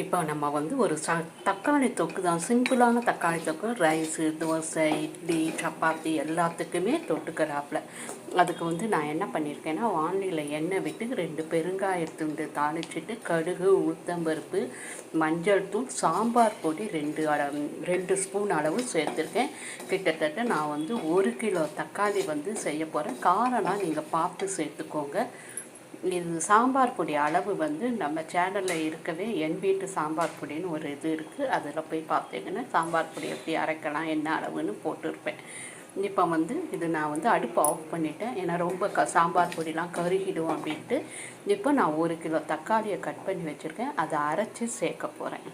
இப்போ நம்ம வந்து ஒரு ச தக்காளி தொக்கு தான். சிம்பிளான தக்காளி தொக்கு ரைஸு தோசை இட்லி சப்பாத்தி எல்லாத்துக்குமே தொட்டுக்கிறாப்புல. அதுக்கு வந்து நான் என்ன பண்ணியிருக்கேன்னா வானிலையில் எண்ணெய் விட்டு ரெண்டு பெருங்காயத்துண்டு தாளிச்சிட்டு கடுகு உளுத்தம்பருப்பு மஞ்சள் தூள் சாம்பார் பொடி ரெண்டு அளவு ரெண்டு ஸ்பூன் அளவு சேர்த்துருக்கேன். கிட்டத்தட்ட நான் வந்து ஒரு கிலோ தக்காளி வந்து செய்ய போகிறேன் காரம்லாம் நீங்கள் பார்த்து சேர்த்துக்கோங்க. இது சாம்பார் பொடி அளவு வந்து நம்ம சேனலில் இருக்கவே என் வீட்டு சாம்பார் பொடின்னு ஒரு இது இருக்குது அதில் போய் பார்த்தீங்கன்னா சாம்பார் பொடி எப்படி அரைக்கலாம் என்ன அளவுன்னு போட்டிருப்பேன். இப்போ வந்து இது நான் வந்து அடுப்பு ஆஃப் பண்ணிட்டேன். ஏன்னா ரொம்ப க சாம்பார் பொடிலாம் கருகிடும் அப்படின்ட்டு. இப்போ நான் ஒரு கிலோ தக்காளியை கட் பண்ணி வச்சுருக்கேன். அதை அரைச்சி சேர்க்க போகிறேன்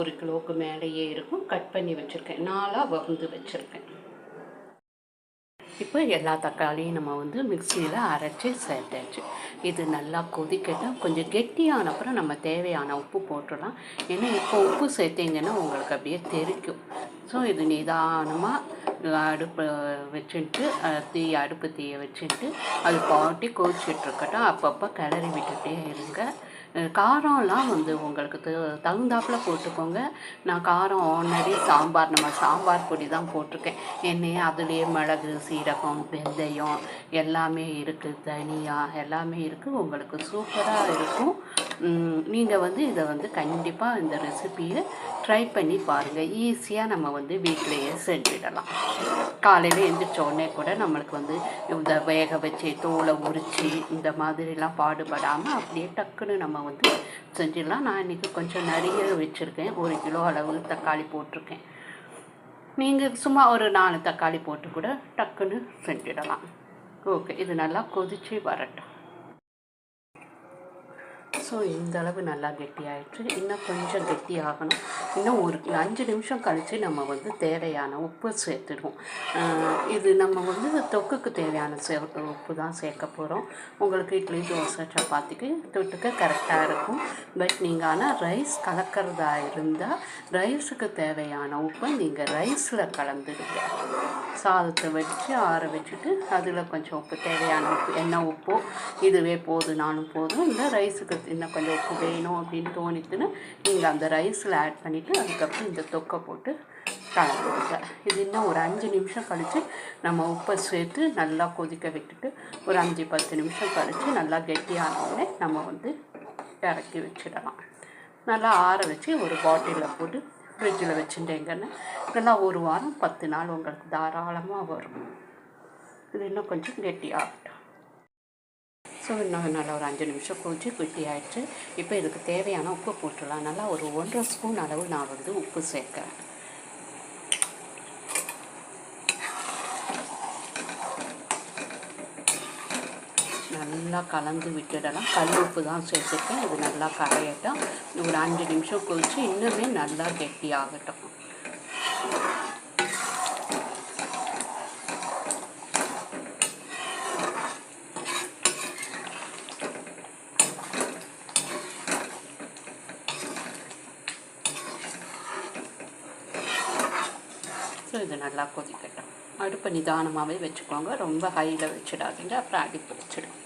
ஒரு கிலோவுக்கு மேலேயே இருக்கும். கட் பண்ணி வச்சுருக்கேன். நாலாக வகுந்து வச்சுருக்கேன். இப்போ எல்லா தக்காளியும் நம்ம வந்து மிக்சியில் அரைச்சி சேர்த்தாச்சு. இது நல்லா கொதிக்கட்டும். கொஞ்சம் கெட்டியான அப்புறம் நம்ம தேவையான உப்பு போட்டுடலாம். ஏன்னா இப்போ உப்பு சேர்த்திங்கன்னா உங்களுக்கு அப்படியே தெரிக்கும். ஸோ இது நிதானமாக அடுப்பு வச்சுட்டு தீ அடுப்பு தீயை வச்சுட்டு அது பாட்டி கொதிச்சிட்ருக்கட்டும் அப்பப்போ கிளறி விட்டுகிட்டே இருங்க. காரம்லாம் வந்து உங்களுக்கு தகுந்தாப்பில் போட்டுக்கோங்க. நான் காரம் ஆல்ரெடி சாம்பார் நம்ம சாம்பார் பொடி தான் போட்டிருக்கேன். எண்ணெய் அதுலேயே மிளகு சீரகம் வெந்தயம் எல்லாமே இருக்குது தனியாக எல்லாமே இருக்குது உங்களுக்கு சூப்பராக இருக்கும். நீங்கள் வந்து இதை வந்து கண்டிப்பாக இந்த ரெசிபியை ட்ரை பண்ணி பாருங்கள் ஈஸியாக நம்ம வந்து வீட்டிலையே செஞ்சுடலாம். காலையில் எழுந்திரிச்ச உடனே கூட நம்மளுக்கு வந்து இந்த வேக வச்சு தோலை உரித்து இந்த மாதிரிலாம் பாடுபடாமல் அப்படியே டக்குன்னு நம்ம வந்து செஞ்சிடலாம். நான் இன்றைக்கி கொஞ்சம் நிறைய வச்சுருக்கேன். ஒரு கிலோ அளவு தக்காளி போட்டிருக்கேன். நீங்கள் சும்மா ஒரு நாலு தக்காளி போட்டு கூட டக்குன்னு செஞ்சிடலாம். ஓகே இது நல்லா கொதித்து வரட்டும். ஸோ இந்தளவு நல்லா கெட்டியாயிடுச்சு. இன்னும் கொஞ்சம் கெட்டி ஆகணும். இன்னும் ஒரு அஞ்சு நிமிஷம் கழித்து நம்ம வந்து தேவையான உப்பு சேர்த்துடுவோம். இது நம்ம வந்து தொக்குக்கு தேவையான சே உப்பு தான் சேர்க்க போகிறோம் உங்களுக்கு இட்லி தோசை சப்பாத்திக்கு தொட்டுக்க கரெக்டாக இருக்கும். பட் நீங்கள் ஆனால் ரைஸ் கலக்கிறதா இருந்தால் ரைஸுக்கு தேவையான உப்பை நீங்கள் ரைஸில் கலந்துடுங்க. சாதத்தை வச்சு ஆற வச்சுட்டு அதில் கொஞ்சம் உப்பு தேவையான உப்பு என்ன உப்போ இதுவே போதும் நானும் போதும். இல்லை ரைஸுக்கு இன்னும் கொஞ்சம் உப்பு வேணும் அப்படின்னு தோணித்துன்னு நீங்கள் அந்த ரைஸில் ஆட் பண்ணிவிட்டு அதுக்கப்புறம் இந்த தொக்கை போட்டு கலந்துடுங்க இது இன்னும் ஒரு அஞ்சு நிமிஷம் கழித்து நம்ம உப்பை சேர்த்து நல்லா கொதிக்க விட்டுட்டு ஒரு அஞ்சு பத்து நிமிஷம் கழித்து நல்லா கெட்டியானவுடனே நம்ம வந்து இறக்கி வச்சிடலாம். நல்லா ஆற வச்சு ஒரு பாட்டிலில் போட்டு ஃப்ரிட்ஜில் வச்சுட்டேங்கன்னா இதெல்லாம் ஒரு வாரம் பத்து நாள் உங்களுக்கு தாராளமாக வரும். இது இன்னும் கொஞ்சம் கெட்டியாகட்டும். ஸோ இன்னும் நல்லா ஒரு அஞ்சு நிமிஷம் கொதிச்சு குட்டி ஆகிடுச்சு இப்போ இதுக்கு தேவையான உப்பு போட்டுடலாம். நல்லா ஒரு ஒன்றரை ஸ்பூன் அளவு நான் வந்து உப்பு சேர்க்குறேன். நல்லா கலந்து விட்டுடலாம். கல் உப்பு தான் சேர்த்துருக்கேன். இது நல்லா கரையட்டும். ஒரு அஞ்சு நிமிஷம் கொதிச்சு இன்னுமே நல்லா கெட்டி ஆகட்டும் ஸோ இது நல்லா கொதிக்கட்டும். அடுப்பை நிதானமாகவே வச்சுக்கோங்க. ரொம்ப ஹையில் வச்சிடாதீங்க. அப்புறம் அடி பிடிச்சிடும்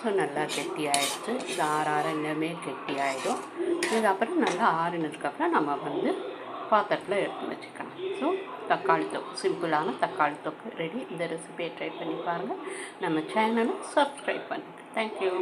ஸோ நல்லா கெட்டி ஆகிடுச்சு இது ஆறு ஆறு இன்னுமே கெட்டி ஆகிடும் இது அப்புறம் நல்லா ஆறுனதுக்கப்புறம் நம்ம வந்து பாத்திரத்தில் எடுத்து வச்சுக்கலாம். ஸோ தக்காளி தொக்கு சிம்பிளான தக்காளி தொக்கு ரெடி. இந்த ரெசிபியை ட்ரை பண்ணி பாருங்கள் நம்ம சேனலை சப்ஸ்கிரைப் பண்ணுங்கள் தேங்க்யூ